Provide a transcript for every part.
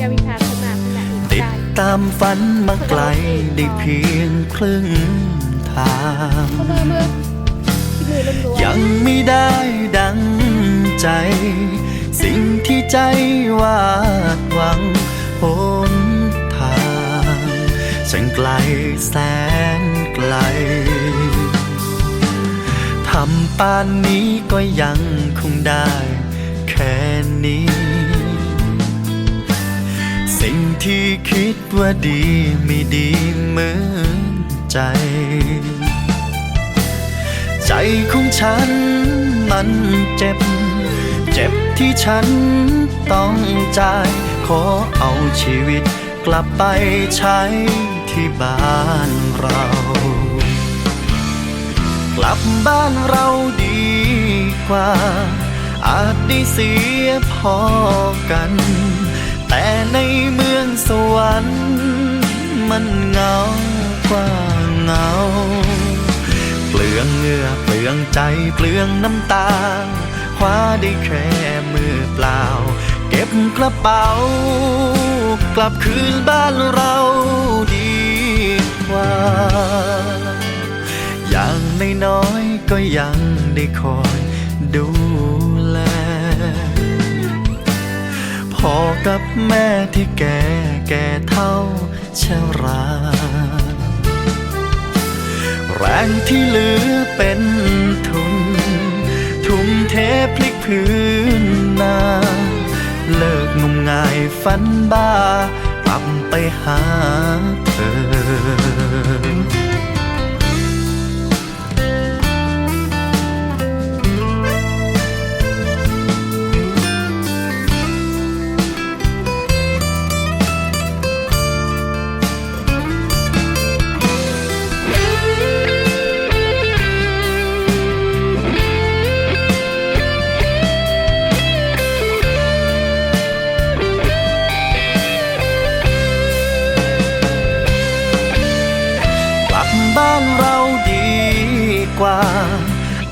จะวิพากษ์ขนาดขนาดอีกติดได้ตามฝันมาไกลได้เพียงครึ่งทางเขามือมือที่มือล้วนๆยังไม่ได้ดังใจ สิ่งที่ใจวาดหวังหนทางฉันไกลแสนไกล ทำป่านนี้ก็ยังคงได้แค่นี้สิ่ง ที่คิดว่าดีไม่ดีเหมือนใจ ใจของฉันมันเจ็บ เจ็บที่ฉันต้องจ่าย ขอเอาชีวิตกลับไปใช้ที่บ้านเรา กลับบ้านเราดีกว่า อาจได้เสียพอกัน มันเหงากว่าเหงา เปลืองเงื่อเปลืองใจเปลืองน้ำตาคว้าได้แค่มือเปล่า เก็บกระเป๋า กลับคืนบ้านเราดีกว่า อย่างน้อยๆก็ยังได้คอยดู พอกับแม่ที่แก่แก่เท่าชรา แรงที่เหลือเป็นทุน ทุ่มเทพลิกพื้นนา เลิกงมงายฝันบ้ากลับไปหาเธอานเราดีกว่า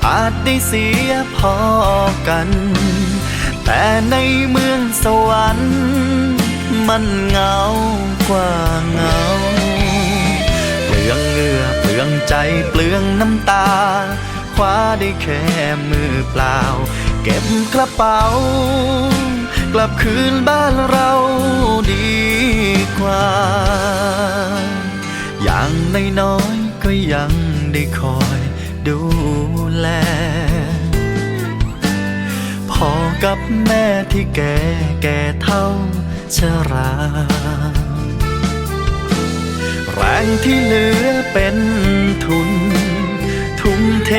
อาจได้เสียพอกัน แต่ในเมืองสวรรค์ มันเงากว่าเงา เปลืองเหงื่อเปลืองใจเปลืองน้ำตาคว้าได้แค่มือเปล่า เก็บกระเป๋ากลับคืนบ้านเราังได้คอยดูแล พ่อกับแม่ที่แก่แก่เท่าชรา แรงที่เหลือเป็นทุนทุ่มเท